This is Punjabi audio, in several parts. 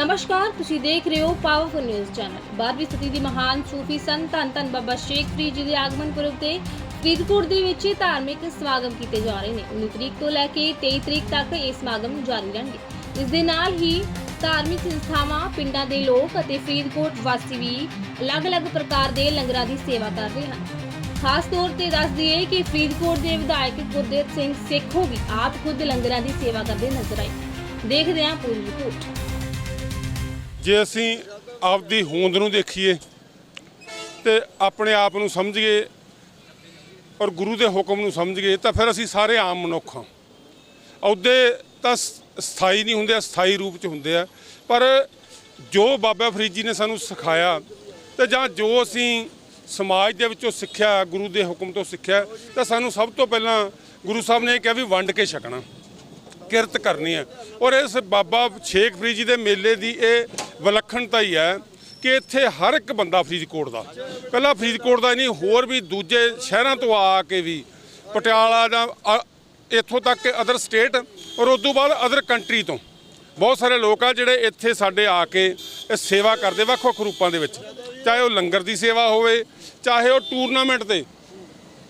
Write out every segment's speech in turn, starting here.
ਨਮਸਕਾਰ, ਤੁਸੀਂ ਦੇਖ ਰਹੇ ਹੋ ਪਾਵਰਫੁਲ ਨਿਊਜ਼ ਚੈਨਲ 12ਵੀਂ ਸਦੀ ਦੀ ਮਹਾਨ ਸੂਫੀ ਸੰਤ ਧੰਨ ਧੰਨ ਬਾਬਾ ਸ਼ੇਖ ਫਰੀਦ ਜੀ ਦੇ ਆਗਮਨ ਪੁਰਬ ਤੇ ਫਰੀਦਕੋਟ ਦੇ ਵਿੱਚ ਧਾਰਮਿਕ ਸਮਾਗਮ ਕੀਤੇ ਜਾ ਰਹੇ ਨੇ। 19 ਤਰੀਕ ਤੋਂ ਲੈ ਕੇ 23 ਤਰੀਕ ਤੱਕ ਇਹ ਸਮਾਗਮ ਜਾਰੀ ਰਹਿਣਗੇ। ਇਸ ਦੇ ਨਾਲ ਹੀ ਧਾਰਮਿਕ ਸੰਸਥਾਵਾਂ, ਪਿੰਡਾਂ ਦੇ ਲੋਕ ਅਤੇ ਫਰੀਦਕੋਟ ਵਾਸੀ ਵੀ ਅਲੱਗ-ਅਲੱਗ ਪ੍ਰਕਾਰ ਦੇ ਲੰਗਰਾਂ ਦੀ ਸੇਵਾ ਕਰ ਰਹੇ ਹਨ। ਖਾਸ ਤੌਰ ਤੇ ਦੱਸ ਦਈਏ ਕਿ ਫਰੀਦਕੋਟ ਦੇ ਵਿਧਾਇਕ ਗੁਰਦੇਵ ਸਿੰਘ ਸੇਖੋ ਵੀ ਆਪ ਖੁਦ ਲੰਗਰਾਂ ਦੀ ਸੇਵਾ ਕਰਦੇ ਨਜ਼ਰ ਆਏ। ਦੇਖਦੇ ਹਾਂ ਪੂਰੀ ਰਿਪੋਰਟ। ਜੇ ਅਸੀਂ ਆਪਦੀ ਹੋਂਦ ਨੂੰ ਦੇਖੀਏ ਤੇ ਆਪਣੇ ਆਪ ਨੂੰ ਸਮਝੀਏ ਔਰ ਗੁਰੂ ਦੇ ਹੁਕਮ ਨੂੰ ਸਮਝੀਏ, ਤਾਂ ਫਿਰ ਅਸੀਂ ਸਾਰੇ ਆਮ ਮਨੁੱਖ ਹਾਂ। ਅਹੁਦੇ ਤਾਂ ਸਥਾਈ ਨਹੀਂ ਹੁੰਦੇ ਸਥਾਈ ਰੂਪ ਚ ਹੁੰਦੇ ਆ। ਪਰ ਜੋ ਬਾਬਾ ਫਰੀਦ ਜੀ ਨੇ ਸਾਨੂੰ ਸਿਖਾਇਆ ਤੇ ਜਾਂ ਜੋ ਅਸੀਂ ਸਮਾਜ ਦੇ ਵਿੱਚੋਂ ਸਿੱਖਿਆ, ਗੁਰੂ ਦੇ ਹੁਕਮ ਤੋਂ ਸਿੱਖਿਆ, ਤਾਂ ਸਾਨੂੰ ਸਭ ਤੋਂ ਪਹਿਲਾਂ ਗੁਰੂ ਸਾਹਿਬ ਨੇ ਇਹ ਕਿਹਾ ਵੀ ਵੰਡ ਕੇ ਛਕਣਾ। ਕਿਰਤ ਕਰਨੀ ਹੈ। ਔਰ ਇਸ ਬਾਬਾ ਸ਼ੇਖ ਫਰੀਦ ਜੀ ਦੇ ਮੇਲੇ ਦੀ ਇਹ ਵਿਲੱਖਣਤਾ ਹੀ ਹੈ ਕਿ ਇੱਥੇ ਹਰ ਇੱਕ ਬੰਦਾ ਫਰੀਦਕੋਟ ਦਾ। ਕੱਲਾ ਫਰੀਦਕੋਟ ਦਾ ਹੀ ਨਹੀਂ, ਹੋਰ ਵੀ ਦੂਜੇ ਸ਼ਹਿਰਾਂ ਤੋਂ ਆ ਕੇ ਵੀ, ਪਟਿਆਲਾ ਜਾਂ ਅ- ਇੱਥੋਂ ਤੱਕ ਕਿ ਅਦਰ ਸਟੇਟ ਔਰ ਉਸ ਤੋਂ ਬਾਅਦ ਅਦਰ ਕੰਟਰੀ ਤੋਂ। ਬਹੁਤ ਸਾਰੇ ਲੋਕ ਆ ਜਿਹੜੇ ਇੱਥੇ ਸਾਡੇ ਆ ਕੇ ਇਹ ਸੇਵਾ ਕਰਦੇ ਵੱਖ ਵੱਖ ਰੂਪਾਂ ਦੇ ਵਿੱਚ। ਚਾਹੇ ਉਹ ਲੰਗਰ ਦੀ ਸੇਵਾ ਹੋਵੇ, ਚਾਹੇ ਉਹ ਟੂਰਨਾਮੈਂਟ ਤੇ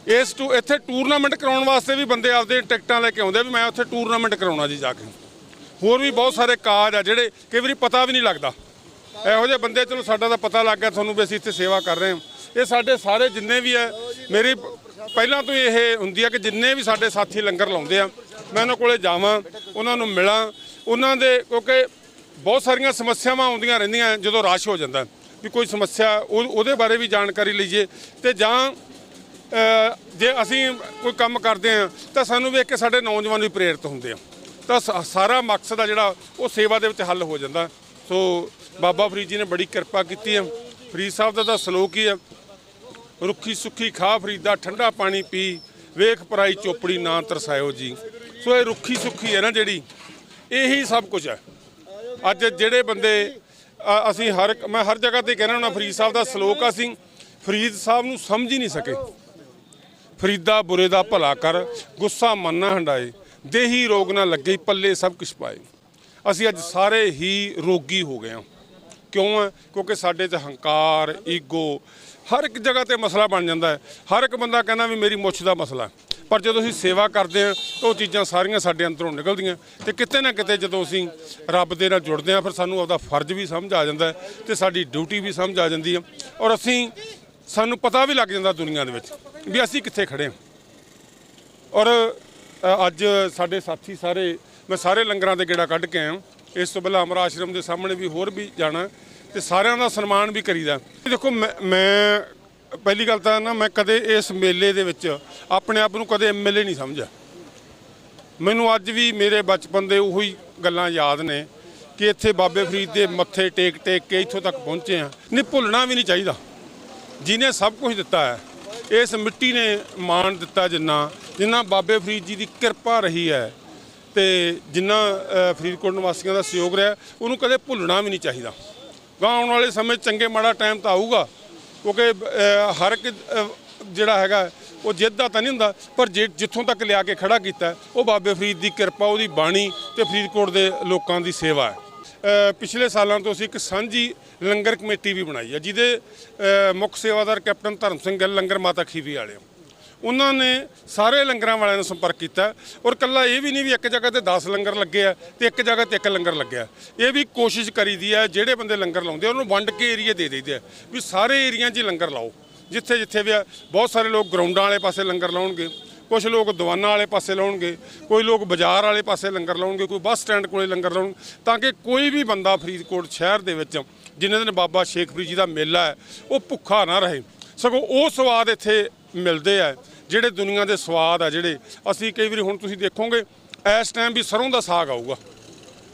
ਇਸ ਟੂ ਇੱਥੇ ਟੂਰਨਾਮੈਂਟ ਕਰਾਉਣ ਵਾਸਤੇ ਵੀ ਬੰਦੇ ਆਪਦੇ ਟਿਕਟਾਂ ਲੈ ਕੇ ਆਉਂਦੇ ਵੀ ਮੈਂ ਉੱਥੇ ਟੂਰਨਾਮੈਂਟ ਕਰਾਉਣਾ ਜੀ ਜਾ ਕੇ। ਹੋਰ ਵੀ ਬਹੁਤ ਸਾਰੇ ਕਾਜ ਆ ਜਿਹੜੇ ਕਈ ਵਾਰੀ ਪਤਾ ਵੀ ਨਹੀਂ ਲੱਗਦਾ। ਇਹੋ ਜਿਹੇ ਬੰਦੇ ਚਲੋ ਸਾਡਾ ਤਾਂ ਪਤਾ ਲੱਗ ਗਿਆ ਤੁਹਾਨੂੰ ਵੀ ਅਸੀਂ ਇੱਥੇ ਸੇਵਾ ਕਰ ਰਹੇ ਹਾਂ। ਇਹ ਸਾਡੇ ਸਾਰੇ ਜਿੰਨੇ ਵੀ ਹੈ ਮੇਰੀ ਪਹਿਲਾਂ ਤੋਂ ਇਹ ਹੁੰਦੀ ਆ ਕਿ ਜਿੰਨੇ ਵੀ ਸਾਡੇ ਸਾਥੀ ਲੰਗਰ ਲਾਉਂਦੇ ਆ, ਮੈਂ ਉਹਨਾਂ ਕੋਲੇ ਜਾਵਾਂ, ਉਹਨਾਂ ਨੂੰ ਮਿਲਾਂ, ਉਹਨਾਂ ਦੇ ਕਿਉਂਕਿ ਬਹੁਤ ਸਾਰੀਆਂ ਸਮੱਸਿਆਵਾਂ ਆਉਂਦੀਆਂ ਰਹਿੰਦੀਆਂ ਜਦੋਂ ਰਸ਼ ਹੋ ਜਾਂਦਾ। ਵੀ ਕੋਈ ਸਮੱਸਿਆ, ਉਹ- ਉਹਦੇ ਬਾਰੇ ਵੀ ਜਾਣਕਾਰੀ ਲਈਏ ਤੇ ਜਾਂ ਜੇ ਅਸੀਂ ਕੋਈ ਕੰਮ ਕਰਦੇ ਆ ਤਾਂ ਸਾਨੂੰ ਵੇਖ ਕੇ ਸਾਡੇ ਨੌਜਵਾਨ ਵੀ ਪ੍ਰੇਰਿਤ ਹੁੰਦੇ ਆ। ਤਾਂ ਸਾਰਾ ਮਕਸਦ ਆ ਜਿਹੜਾ, ਉਹ ਸੇਵਾ ਦੇ ਵਿੱਚ ਹੱਲ ਹੋ ਜਾਂਦਾ। ਸੋ, ਬਾਬਾ ਫਰੀਦ ਜੀ ਨੇ ਬੜੀ ਕਿਰਪਾ ਕੀਤੀ ਹੈ ਫਰੀਦ ਸਾਹਿਬ ਦਾ ਤਾਂ ਸਲੋਕ ਹੀ ਹੈ ਰੁੱਖੀ ਸੁੱਖੀ ਖਾ ਫਰੀਦਾ, ਠੰਡਾ ਪਾਣੀ ਪੀ, ਵੇਖ ਪਰਾਈ ਚੋਪੜੀ ਨਾ ਤਰਸਾਇਓ ਜੀ। ਸੋ, ਇਹ ਰੁੱਖੀ ਸੁੱਖੀ ਹੈ ਨਾ ਜਿਹੜੀ, ਇਹੀ ਸਭ ਕੁਝ ਹੈ ਅੱਜ ਜਿਹੜੇ ਬੰਦੇ ਅਸੀਂ ਹਰ ਮੈਂ ਹਰ ਜਗ੍ਹਾ ਤੇ ਕਹਿਣਾ ਹੁੰਦਾ, ਫਰੀਦ ਸਾਹਿਬ ਦਾ ਸਲੋਕ ਆ, ਅਸੀਂ ਫਰੀਦ ਸਾਹਿਬ ਨੂੰ ਸਮਝ ਹੀ ਨਹੀਂ ਸਕੇ। ਫਰੀਦਾ ਬੁਰੇ ਦਾ ਭਲਾ ਕਰ, ਗੁੱਸਾ ਮਨ ਨਾ ਹੰਡਾਏ, ਦੇਹੀ ਰੋਗ ਨਾ ਲੱਗੇ, ਪੱਲੇ ਸਭ ਕੁਛ ਪਾਏ। ਅਸੀਂ ਅੱਜ ਸਾਰੇ ਹੀ ਰੋਗੀ ਹੋ ਗਏ ਹਾਂ। ਕਿਉਂ ਹੈ? ਕਿਉਂਕਿ ਸਾਡੇ 'ਚ ਹੰਕਾਰ, ਈਗੋ ਹਰ ਇੱਕ ਜਗ੍ਹਾ ਤੇ ਮਸਲਾ ਬਣ ਜਾਂਦਾ ਹੈ। ਹਰ ਇੱਕ ਬੰਦਾ ਕਹਿੰਦਾ ਵੀ ਮੇਰੀ ਮੁੱਛ ਦਾ ਮਸਲਾ ਪਰ ਜਦੋਂ ਅਸੀਂ ਸੇਵਾ ਕਰਦੇ ਹਾਂ, ਤਾਂ ਉਹ ਚੀਜ਼ਾਂ ਸਾਰੀਆਂ ਸਾਡੇ ਅੰਦਰੋਂ ਨਿਕਲਦੀਆਂ ਤੇ ਕਿਤੇ ਨਾ ਕਿਤੇ ਜਦੋਂ ਅਸੀਂ ਰੱਬ ਦੇ ਨਾਲ ਜੁੜਦੇ ਹਾਂ, ਫਿਰ ਸਾਨੂੰ ਆਪਦਾ ਫਰਜ਼ ਵੀ ਸਮਝ ਆ ਜਾਂਦਾ ਹੈ ਤੇ ਸਾਡੀ ਡਿਊਟੀ ਵੀ ਸਮਝ ਆ ਜਾਂਦੀ ਹੈ। ਔਰ ਅਸੀਂ ਸਾਨੂੰ ਪਤਾ ਵੀ ਲੱਗ ਜਾਂਦਾ ਦੁਨੀਆ ਦੇ ਵਿੱਚ ਵੀ ਅਸੀਂ ਕਿੱਥੇ ਖੜੇ ਹਾਂ। ਔਰ ਅੱਜ ਸਾਡੇ ਸਾਥੀ ਸਾਰੇ, ਮੈਂ ਸਾਰੇ ਲੰਗਰਾਂ ਦੇ ਗੇੜਾ ਕੱਢ ਕੇ ਆਇਆ ਇਸ ਤੋਂ ਪਹਿਲਾਂ ਅਮਰ ਆਸ਼ਰਮ ਦੇ ਸਾਹਮਣੇ ਵੀ ਹੋਰ ਵੀ ਜਾਣਾ ਤੇ ਸਾਰਿਆਂ ਦਾ ਸਨਮਾਨ ਵੀ ਕਰੀਦਾ। ਦੇਖੋ, ਮੈਂ- ਮੈਂ, ਪਹਿਲੀ ਗੱਲ ਤਾਂ ਨਾ, ਮੈਂ ਕਦੇ ਇਸ ਮੇਲੇ ਦੇ ਵਿੱਚ ਆਪਣੇ ਆਪ ਨੂੰ ਕਦੇ ਐਮਐਲਏ ਨਹੀਂ ਸਮਝਿਆ। ਮੈਨੂੰ ਅੱਜ ਵੀ ਮੇਰੇ ਬਚਪਨ ਦੇ ਉਹੀ ਗੱਲਾਂ ਯਾਦ ਨੇ ਕਿ ਇੱਥੇ ਬਾਬੇ ਫਰੀਦ ਦੇ ਮੱਥੇ ਟੇਕ ਟੇਕ ਕੇ ਇੱਥੋਂ ਤੱਕ ਪਹੁੰਚੇ ਆ ਨਹੀਂ, ਭੁੱਲਣਾ ਵੀ ਨਹੀਂ ਚਾਹੀਦਾ। ਜਿਹਨੇ ਸਭ ਕੁਝ ਦਿੱਤਾ ਹੈ, ਇਸ ਮਿੱਟੀ ਨੇ ਮਾਣ ਦਿੱਤਾ ਜਿੰਨਾ ਜਿੰਨਾ ਬਾਬੇ ਫਰੀਦ ਜੀ ਦੀ ਕਿਰਪਾ ਰਹੀ ਹੈ ਤੇ ਜਿੰਨਾ ਫਰੀਦਕੋਟ ਨਿਵਾਸੀਆਂ ਦਾ ਸਹਿਯੋਗ ਰਿਹਾ, ਉਹਨੂੰ ਕਦੇ ਭੁੱਲਣਾ ਵੀ ਨਹੀਂ ਚਾਹੀਦਾ। ਗਾਂ ਆਉਣ ਵਾਲੇ ਸਮੇਂ ਚੰਗੇ ਮਾੜਾ ਟਾਈਮ ਤਾਂ ਆਊਗਾ, ਕਿਉਂਕਿ ਹਰ ਇੱਕ ਜਿਹੜਾ ਹੈਗਾ, ਉਹ ਜਿੱਤ ਦਾ ਤਾਂ ਨਹੀਂ ਹੁੰਦਾ, ਪਰ ਜੇ ਜਿੱਥੋਂ ਤੱਕ ਲਿਆ ਕੇ ਖੜਾ ਕੀਤਾ, ਉਹ ਬਾਬੇ ਫਰੀਦ ਦੀ ਕਿਰਪਾ, ਉਹਦੀ ਬਾਣੀ ਤੇ ਫਰੀਦਕੋਟ ਦੇ ਲੋਕਾਂ ਦੀ ਸੇਵਾ ਹੈ। ਪਿਛਲੇ ਸਾਲਾਂ ਤੋਂ ਅਸੀਂ ਇੱਕ ਸਾਂਝੀ ਲੰਗਰ ਕਮੇਟੀ ਵੀ ਬਣਾਈ ਹੈ ਜਿਹਦੇ ਮੁੱਖ ਸੇਵਾਦਾਰ ਕੈਪਟਨ ਧਰਮ ਸਿੰਘ ਗਿੱਲ ਲੰਗਰ ਮਾਤਾ ਖੀਵੀ ਵਾਲੇ ਉਹਨਾਂ ਨੇ ਸਾਰੇ ਲੰਗਰਾਂ ਵਾਲਿਆਂ ਨੂੰ ਸੰਪਰਕ ਕੀਤਾ ਔਰ ਕੱਲਾ ਇਹ ਵੀ ਨਹੀਂ ਵੀ ਇੱਕ ਜਗ੍ਹਾ ਤੇ 10 ਲੰਗਰ ਲੱਗੇ ਆ ਤੇ ਇੱਕ ਜਗ੍ਹਾ ਤੇ ਇੱਕ ਲੰਗਰ ਲੱਗਿਆ। ਇਹ ਵੀ ਕੋਸ਼ਿਸ਼ ਕਰੀਦੀ ਹੈ ਜਿਹੜੇ ਬੰਦੇ ਲੰਗਰ ਲਾਉਂਦੇ ਆ, ਉਹਨੂੰ ਵੰਡ ਕੇ ਏਰੀਆ ਦੇ ਦੇਈਦੇ ਆ ਵੀ ਸਾਰੇ ਏਰੀਆ 'ਚ ਹੀ ਲੰਗਰ ਲਾਓ। ਜਿੱਥੇ ਜਿੱਥੇ ਵੀ ਆ ਬਹੁਤ ਸਾਰੇ ਲੋਕ ਗਰਾਊਂਡਾਂ ਵਾਲੇ ਪਾਸੇ ਲੰਗਰ ਲਾਉਣਗੇ। ਕੁਝ ਲੋਕ ਦੀਵਾਨਾਂ ਵਾਲੇ ਪਾਸੇ ਲਾਉਣਗੇ, ਕੋਈ ਲੋਕ ਬਾਜ਼ਾਰ ਵਾਲੇ ਪਾਸੇ ਲੰਗਰ ਲਾਉਣਗੇ, ਕੋਈ ਬੱਸ ਸਟੈਂਡ ਕੋਲੇ ਲੰਗਰ ਲਾਉਣ, ਤਾਂ ਕਿ ਕੋਈ ਵੀ ਬੰਦਾ ਫਰੀਦਕੋਟ ਸ਼ਹਿਰ ਦੇ ਵਿੱਚ ਜਿਨ੍ਹਾਂ ਦਿਨ ਬਾਬਾ ਸ਼ੇਖ ਫਰੀਦ ਜੀ ਦਾ ਮੇਲਾ ਹੈ, ਉਹ ਭੁੱਖਾ ਨਾ ਰਹੇ। ਸਗੋਂ ਉਹ ਸਵਾਦ ਇੱਥੇ ਮਿਲਦੇ ਆ, ਜਿਹੜੇ ਦੁਨੀਆ ਦੇ ਸਵਾਦ ਆ ਜਿਹੜੇ। ਅਸੀਂ ਕਈ ਵਾਰੀ ਹੁਣ ਤੁਸੀਂ ਦੇਖੋਗੇ, ਇਸ ਟਾਈਮ ਵੀ ਸਰੋਂ ਦਾ ਸਾਗ ਆਊਗਾ,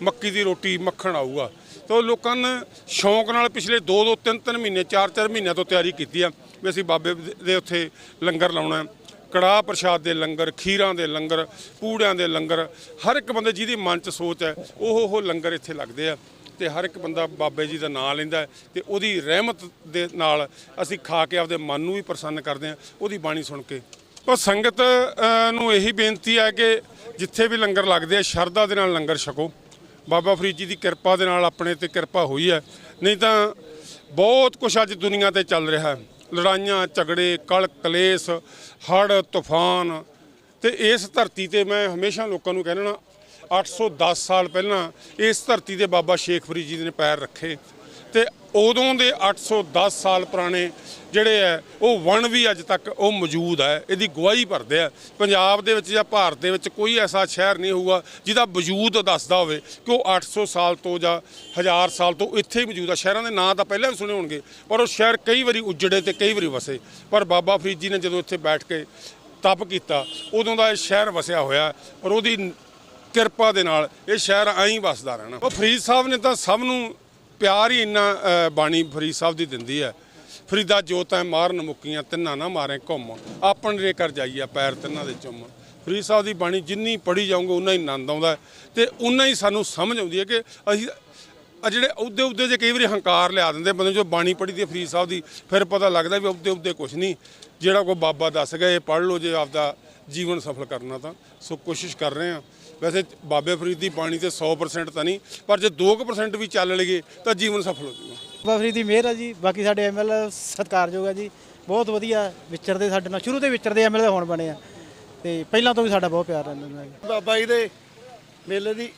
ਮੱਕੀ ਦੀ ਰੋਟੀ, ਮੱਖਣ ਆਊਗਾ। ਤਾਂ ਉਹ ਲੋਕਾਂ ਨੇ ਸ਼ੌਂਕ ਨਾਲ ਪਿਛਲੇ 2 2 3 3 ਮਹੀਨੇ 4 4 ਮਹੀਨਿਆਂ ਤੋਂ ਤਿਆਰੀ ਕੀਤੀ ਆ, ਵੀ ਅਸੀਂ ਬਾਬੇ ਦੇ ਉੱਥੇ ਲੰਗਰ ਲਾਉਣਾ ਕੜਾਹ ਪ੍ਰਸ਼ਾਦ ਦੇ ਲੰਗਰ, ਖੀਰਾਂ ਦੇ ਲੰਗਰ, ਪੂੜਿਆਂ ਦੇ ਲੰਗਰ, ਹਰ ਇੱਕ ਬੰਦੇ ਜਿਹਦੀ ਮਨ 'ਚ ਸੋਚ ਹੈ, ਉਹ ਉਹ ਲੰਗਰ ਇੱਥੇ ਲੱਗਦੇ ਆ ਤੇ ਹਰ ਇੱਕ ਬੰਦਾ ਬਾਬੇ ਜੀ ਦਾ ਨਾਮ ਲੈਂਦਾ ਹੈ ਤੇ ਉਹਦੀ ਰਹਿਮਤ ਦੇ ਨਾਲ ਅਸੀਂ ਖਾ ਕੇ ਆਪਦੇ ਮਨ ਨੂੰ ਵੀ ਪ੍ਰਸੰਨ ਕਰਦੇ ਆ ਉਹਦੀ ਬਾਣੀ ਸੁਣ ਕੇ। ਪਰ ਸੰਗਤ ਨੂੰ ਇਹੀ ਬੇਨਤੀ ਹੈ ਕਿ ਜਿੱਥੇ ਵੀ ਲੰਗਰ ਲੱਗਦੇ ਆ, ਸ਼ਰਧਾ ਦੇ ਨਾਲ ਲੰਗਰ ਛਕੋ। ਬਾਬਾ ਫਰੀਦ ਜੀ ਦੀ ਕਿਰਪਾ ਦੇ ਨਾਲ ਆਪਣੇ ਤੇ ਕਿਰਪਾ ਹੋਈ ਹੈ, ਨਹੀਂ ਤਾਂ ਬਹੁਤ ਕੁਝ ਅੱਜ ਦੁਨੀਆ ਤੇ ਚੱਲ ਰਿਹਾ ਹੈ। ਲੜਾਈਆਂ, ਝਗੜੇ, ਕਲ, ਕਲੇਸ਼, ਹੜ੍ਹ, ਤੂਫਾਨ ਤੇ ਇਸ ਧਰਤੀ ਤੇ ਮੈਂ ਹਮੇਸ਼ਾ ਲੋਕਾਂ ਨੂੰ ਕਹਿਣਾ 810 ਸਾਲ ਪਹਿਲਾਂ ਇਸ ਧਰਤੀ ਤੇ ਬਾਬਾ ਸ਼ੇਖ ਫਰੀਦ ਜੀ ਨੇ ਪੈਰ ਰੱਖੇ। ਤੇ ਉਦੋਂ ਦੇ 810 ਸਾਲ ਪੁਰਾਣੇ ਜਿਹੜੇ ਹੈ ਉਹ ਵਣ ਵੀ ਅੱਜ ਤੱਕ ਉਹ ਮੌਜੂਦ ਹੈ ਇਹਦੀ ਗਵਾਹੀ ਭਰਦੇ ਆ ਪੰਜਾਬ ਦੇ ਵਿੱਚ ਜਾਂ ਭਾਰਤ ਦੇ ਵਿੱਚ ਕੋਈ ਐਸਾ ਸ਼ਹਿਰ ਨਹੀਂ ਹੋਊਗਾ ਜਿਹਦਾ ਵਜੂਦ ਦੱਸਦਾ ਹੋਵੇ ਕਿ ਉਹ 800 ਸਾਲ ਤੋਂ ਜਾਂ 1000 ਸਾਲ ਤੋਂ ਇੱਥੇ ਹੀ ਮੌਜੂਦ ਆ। ਸ਼ਹਿਰਾਂ ਦੇ ਨਾਂ ਤਾਂ ਪਹਿਲਾਂ ਵੀ ਸੁਣੇ ਹੋਣਗੇ, ਪਰ ਉਹ ਸ਼ਹਿਰ ਕਈ ਵਾਰੀ ਉਜੜੇ ਤੇ ਕਈ ਵਾਰੀ ਵਸੇ। ਪਰ ਬਾਬਾ ਫਰੀਦ ਜੀ ਨੇ ਜਦੋਂ ਇੱਥੇ ਬੈਠ ਕੇ ਤਪ ਕੀਤਾ, ਉਦੋਂ ਦਾ ਇਹ ਸ਼ਹਿਰ ਵਸਿਆ ਹੋਇਆ ਔਰ ਉਹਦੀ ਕਿਰਪਾ ਦੇ ਨਾਲ ਇਹ ਸ਼ਹਿਰ ਐਂ ਹੀ ਵਸਦਾ ਰਹਿਣਾ। ਉਹ ਫਰੀਦ ਸਾਹਿਬ ਨੇ ਤਾਂ ਸਭ ਨੂੰ ਪਿਆਰ ਹੀ ਇੰਨਾ ਬਾਣੀ ਫਰੀਦ ਸਾਹਿਬ ਦੀ ਦਿੰਦੀ ਹੈ। ਫਰੀਦਾ ਜੋਤਾਂ ਮਾਰਨ ਮੁੱਕੀਆਂ, ਤਿੰਨਾਂ ਨਾ ਮਾਰੇ ਘੁੰਮ। ਆਪਣ ਰੇ ਕਰ ਜਾਈਆ ਪੈਰ ਤਿੰਨਾਂ ਦੇ ਚੁੰਮ। ਫਰੀਦ ਸਾਹਿਬ ਦੀ ਬਾਣੀ ਜਿੰਨੀ ਪੜ੍ਹੀ ਜਾਓਗੇ ਉਨਾ ਹੀ ਆਨੰਦ ਆਉਂਦਾ ਹੈ। ਤੇ ਉਨਾ ਹੀ ਸਾਨੂੰ ਸਮਝ ਆਉਂਦੀ ਹੈ ਕਿ ਅਸੀਂ ਆ ਜਿਹੜੇ ਉਹਦੇ ਉਹਦੇ ਜੇ ਕਈ ਵਾਰੀ ਹੰਕਾਰ ਲਿਆ ਦਿੰਦੇ, ਬੰਦੇ ਜੋ ਬਾਣੀ ਪੜ੍ਹੀ ਦੀ ਫਰੀਦ ਸਾਹਿਬ ਦੀ, ਫਿਰ ਪਤਾ ਲੱਗਦਾ ਵੀ ਉਹਦੇ ਉਹਦੇ ਕੁਝ ਨਹੀਂ। ਜਿਹੜਾ ਕੋਈ ਬਾਬਾ ਦੱਸ ਗਏ ਪੜ੍ਹ ਲਓ ਜੇ ਆਪਦਾ ਜੀਵਨ ਸਫਲ ਕਰਨਾ ਤਾਂ ਸੋ ਕੋਸ਼ਿਸ਼ ਕਰ ਰਹੇ ਹਾਂ। ਵੈਸੇ ਬਾਬੇ ਫਰੀਦ ਦੀ ਬਾਣੀ ਤੇ 100% ਤਾਂ ਨਹੀਂ ਪਰ ਜੇ 2% ਵੀ ਚੱਲ ਲਈਏ ਤਾਂ ਜੀਵਨ ਸਫਲ ਹੋ ਜਾਊਗਾ ਬਾਬਾ ਫਰੀਦ ਦੀ ਮਿਹਰ ਹੈ ਜੀ ਬਾਕੀ ਸਾਡੇ ਐਮਐਲ ਸਤਿਕਾਰਯੋਗ ਹੈ ਜੀ। ਬਹੁਤ ਵਧੀਆ ਵਿਚਰਦੇ ਸਾਡੇ ਨਾਲ ਸ਼ੁਰੂ ਤੋਂ ਵਿਚਰਦੇ ਐਮਐਲ ਹੁਣ ਬਣੇ ਆ। ਤੇ ਪਹਿਲਾਂ ਤੋਂ ਵੀ ਸਾਡਾ ਬਹੁਤ ਪਿਆਰ ਰਹਿੰਦਾ ਉਹਨਾਂ ਨਾਲ ਬਾਬਾ ਜੀ ਦੇ ਮੇਲੇ ਦੀ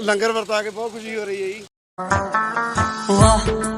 ਲੰਗਰ ਵਰਤਾ ਕੇ ਬਹੁਤ ਖੁਸ਼ੀ ਹੋ ਰਹੀ ਹੈ ਜੀ। ਵਾਹ।